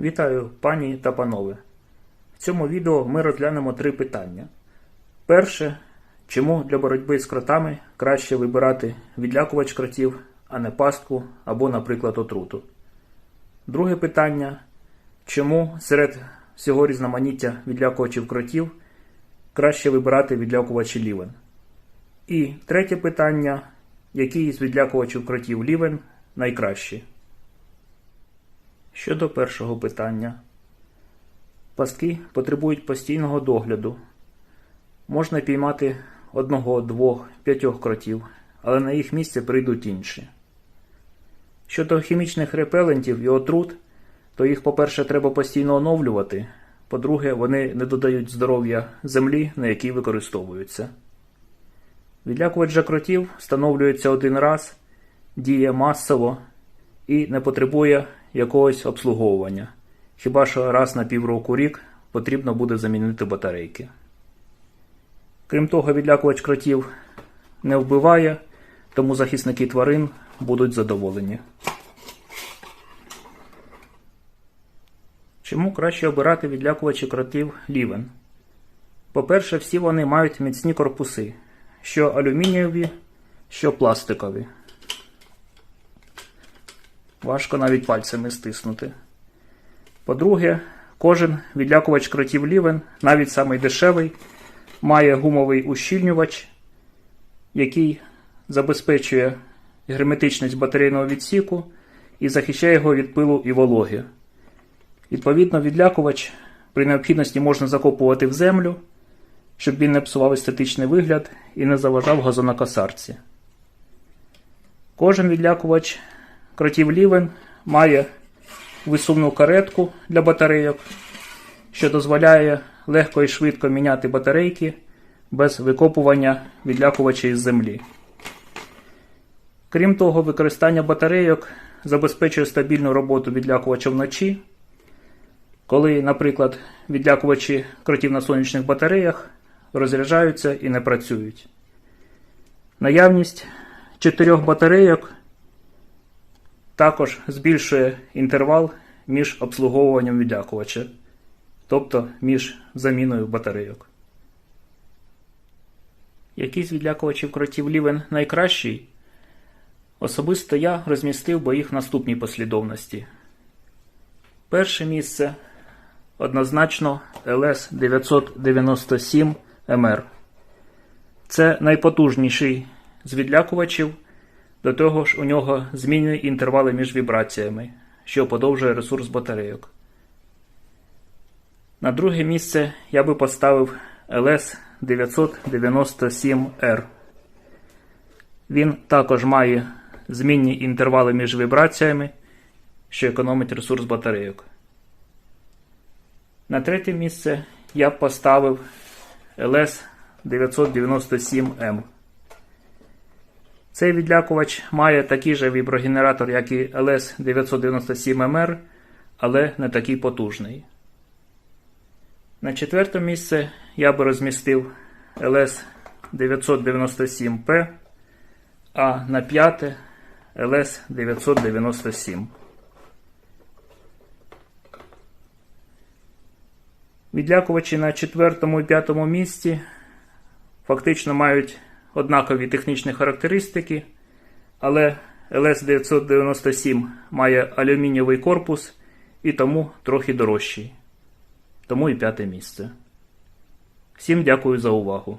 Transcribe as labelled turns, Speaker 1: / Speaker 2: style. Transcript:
Speaker 1: Вітаю, пані та панове. В цьому відео ми розглянемо три питання. Перше, чому для боротьби з кротами краще вибирати відлякувач кротів, а не пастку або, наприклад, отруту. Друге питання, чому серед всього різноманіття відлякувачів кротів краще вибирати відлякувачі лівен. І третє питання, який з відлякувачів кротів лівен найкращий. Щодо першого питання. Пастки потребують постійного догляду. Можна піймати одного, двох, п'ятьох кротів, але на їх місце прийдуть інші. Щодо хімічних репелентів і отрут, то їх, по-перше, треба постійно оновлювати. По-друге, вони не додають здоров'я землі, на якій використовуються. Відлякувач же кротів встановлюється один раз, діє масово і не потребує якогось обслуговування. Хіба що раз на півроку рік потрібно буде замінити батарейки. Крім того, відлякувач кротів не вбиває, тому захисники тварин будуть задоволені. Чому краще обирати відлякувачі кротів лівен? По-перше, всі вони мають міцні корпуси, що алюмінієві, що пластикові. Важко навіть пальцями стиснути. По-друге, кожен відлякувач кротів лівен, навіть самий дешевий, має гумовий ущільнювач, який забезпечує герметичність батарейного відсіку і захищає його від пилу і вологи. Відповідно, відлякувач при необхідності можна закопувати в землю, щоб він не псував естетичний вигляд і не заважав газонокосарці. Кожен відлякувач кротів лівен має висувну каретку для батарейок, що дозволяє легко і швидко міняти батарейки без викопування відлякувача із землі. Крім того, використання батарейок забезпечує стабільну роботу відлякувача вночі, коли, наприклад, відлякувачі кротів на сонячних батареях розряджаються і не працюють. Наявність чотирьох батарейок також збільшує інтервал між обслуговуванням відлякувача, тобто між заміною батарейок. Який з відлякувачів кротів лівен найкращий? Особисто я розмістив би їх в наступній послідовності. Перше місце однозначно LS 997 MR. Це найпотужніший з відлякувачів. До того ж, у нього змінні інтервали між вібраціями, що подовжує ресурс батарейок. На друге місце я би поставив LS 997R. Він також має змінні інтервали між вібраціями, що економить ресурс батарейок. На третє місце я б поставив LS 997M. Цей відлякувач має такий же віброгенератор, як і LS997MR, але не такий потужний. На четверте місце я би розмістив LS997P, а на п'яте LS997. Відлякувачі на четвертому і п'ятому місці фактично мають однакові технічні характеристики, але LS997 має алюмінієвий корпус і тому трохи дорожчий. Тому і п'яте місце. Всім дякую за увагу.